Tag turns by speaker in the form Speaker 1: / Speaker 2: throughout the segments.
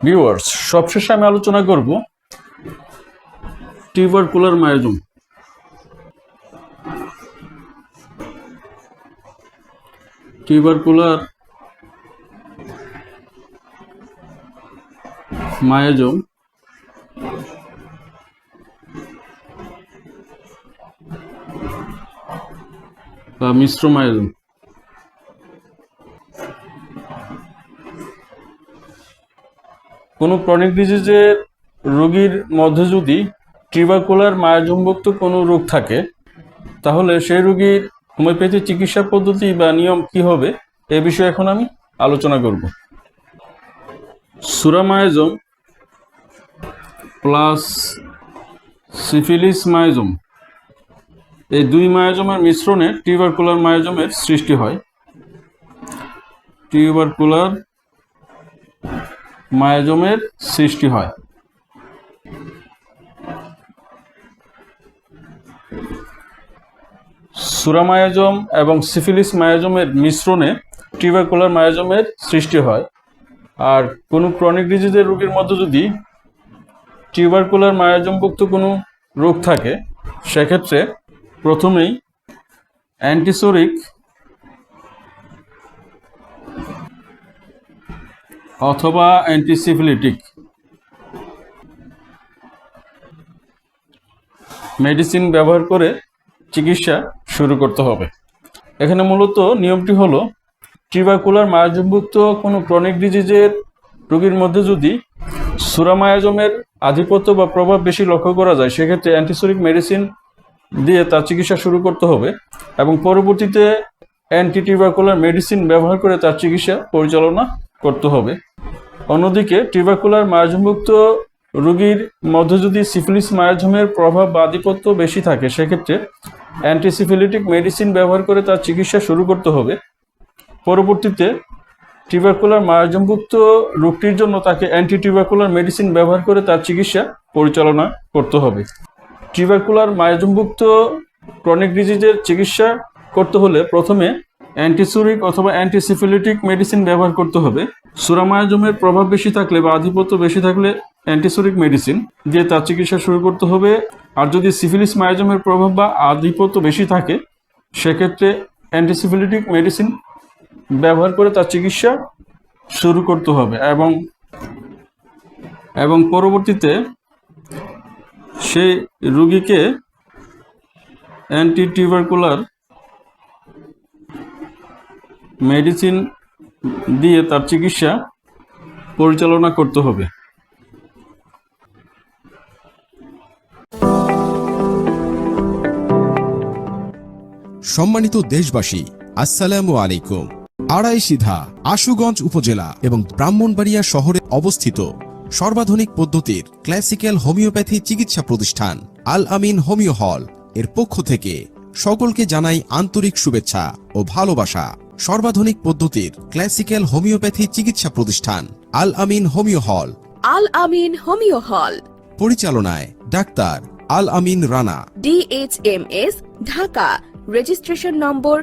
Speaker 1: Viewers সবশেষে আমি আলোচনা করব টিউবারকুলার মায়োজম। টিউবারকুলার মায়োজম। বা মিশ্র মায়োজম। কোনো ক্রনিক ডিজিজের রোগীর মধ্যে যদি ট্রিবাকুলার মায়াজমভুক্ত কোনো রোগ থাকে, তাহলে সেই রোগীর হোমিওপ্যাথি চিকিৎসা পদ্ধতি বা নিয়ম কি হবে, এ বিষয়ে এখন আমি আলোচনা করব। সুরামায়াজম প্লাস সিফিলিস মায়াজম। এই দুই মায়াজমের মিশ্রণে টিউবারকুলার মায়াজমের সৃষ্টি হয়। টিউবারকুলার মায়াজমের সৃষ্টি হয়। সুরামায়াজম এবং সিফিলিস মায়াজমের মিশ্রণে টিউবারকুলার মায়াজমের সৃষ্টি হয়। আর কোনো ক্রনিক ডিজিজের রোগীর মধ্যে যদি টিউবারকুলার মায়াজমভুক্ত কোনো রোগ থাকে, সেক্ষেত্রে প্রথমেই অ্যান্টিসোরিক অথবা অ্যান্টিসিফিলিটিক মেডিসিন ব্যবহার করে চিকিৎসা শুরু করতে হবে। এখানে মূলত নিয়মটি হলো ট্রিবাকুলার মায়াজমভুক্ত কোনো ক্রনিক ডিজিজের রোগীর মধ্যে যদি সুরামায়াজমের আধিপত্য বা প্রভাব বেশি লক্ষ্য করা যায়, সেক্ষেত্রে অ্যান্টিসোরিক মেডিসিন দিয়ে তার চিকিৎসা শুরু করতে হবে এবং পরবর্তীতে অ্যান্টিটিবাকুলার মেডিসিন ব্যবহার করে তার চিকিৎসা পরিচালনা করতে হবে। অন্যদিকে টিবাকুলার মায়াজমভুক্ত রোগীর মধ্যে যদি সিফিলিস মায়াজমের প্রভাব বা আধিপত্য বেশি থাকে, সেক্ষেত্রে অ্যান্টিসিফিলিটিক মেডিসিন ব্যবহার করে তার চিকিৎসা শুরু করতে হবে। পরবর্তীতে টিবাকুলার মায়াজমভুক্ত রোগটির জন্য তাকে অ্যান্টিটিবাকুলার মেডিসিন ব্যবহার করে তার চিকিৎসা পরিচালনা করতে হবে। টিবাকুলার মায়াজমভুক্ত ক্রনিক ডিজিজের চিকিৎসা করতে হলে প্রথমে অ্যান্টিসুরিক অথবা অ্যান্টিসিফিলিটিক মেডিসিন ব্যবহার করতে হবে। সুরামায়াজমের প্রভাব বেশি থাকলে বা আধিপত্য বেশি থাকলে অ্যান্টিসুরিক মেডিসিন দিয়ে তার চিকিৎসা শুরু করতে হবে। আর যদি সিফিলিস মায়াজমের প্রভাব বা আধিপত্য বেশি থাকে, সেক্ষেত্রে অ্যান্টিসিফিলিটিক মেডিসিন ব্যবহার করে তার চিকিৎসা শুরু করতে হবে এবং এবং পরবর্তীতে সেই রোগীকে অ্যান্টিটিউবারকুলার মেডিসিন দিয়ে তার চিকিৎসা পরিচালনা করতে হবে।
Speaker 2: সম্মানিত দেশবাসী, আসসালামু আলাইকুম। আড়াই সিধা আশুগঞ্জ উপজেলা এবং ব্রাহ্মণবাড়িয়া শহরে অবস্থিত সর্বাধুনিক পদ্ধতির ক্লাসিক্যাল হোমিওপ্যাথি চিকিৎসা প্রতিষ্ঠান আল আমিন হোমিও হল এর পক্ষ থেকে সকলকে জানাই আন্তরিক শুভেচ্ছা ও ভালোবাসা। সর্বাধুনিক পদ্ধতির ক্লাসিক্যাল হোমিওপ্যাথি চিকিৎসা প্রতিষ্ঠান আল আমিন হোমিও হল।
Speaker 3: আল আমিন হোমিও হল।
Speaker 2: পরিচালনায় doctor Al Amin Rana.
Speaker 3: DHMS Dhaka. Registration number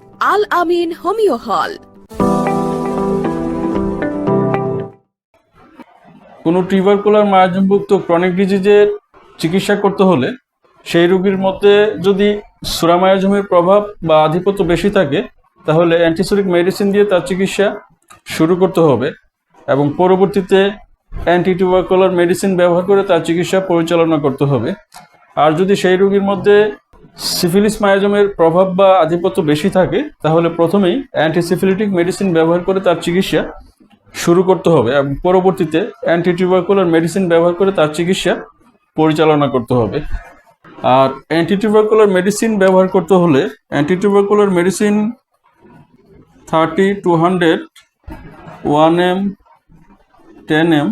Speaker 3: আল আমিন হোমিও হল।
Speaker 1: কোনো টিউবারকুলার মায়াজমভুক্ত ক্রনিক ডিজিজের চিকিৎসা করতে হলে সেই রোগীর মধ্যে যদি সুরামায়াজমের প্রভাব বা আধিপত্য বেশি থাকে, তাহলে অ্যান্টিসোরিক মেডিসিন দিয়ে তার চিকিৎসা শুরু করতে হবে এবং পরবর্তীতে অ্যান্টিটিউবারকুলার মেডিসিন ব্যবহার করে তার চিকিৎসা পরিচালনা করতে হবে। আর যদি সেই রোগীর মধ্যে সিফিলিস মায়াজমের প্রভাব বা আধিপত্য বেশি থাকে, তাহলে প্রথমেই অ্যান্টিসিফিলিটিক মেডিসিন ব্যবহার করে তার চিকিৎসা শুরু করতে হবে এবং পরবর্তীতে অ্যান্টিটিউবারকুলার মেডিসিন ব্যবহার করে তার চিকিৎসা পরিচালনা করতে হবে। আর অ্যান্টিটিউবারকুলার মেডিসিন ব্যবহার করতে হলে antitubercular medicine thirty two hundred one M ten M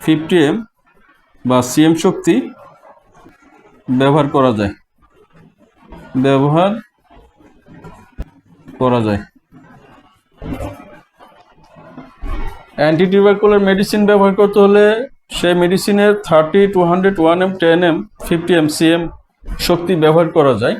Speaker 1: fifty M বা সিএম শক্তি ব্যবহার করা যায়। ব্যবহার করা যায়। অ্যান্টিটিউবারকুলার মেডিসিন ব্যবহার করতে হলে সেই মেডিসিনের thirty two hundred one M ten M fifty M CM শক্তি ব্যবহার করা যায়।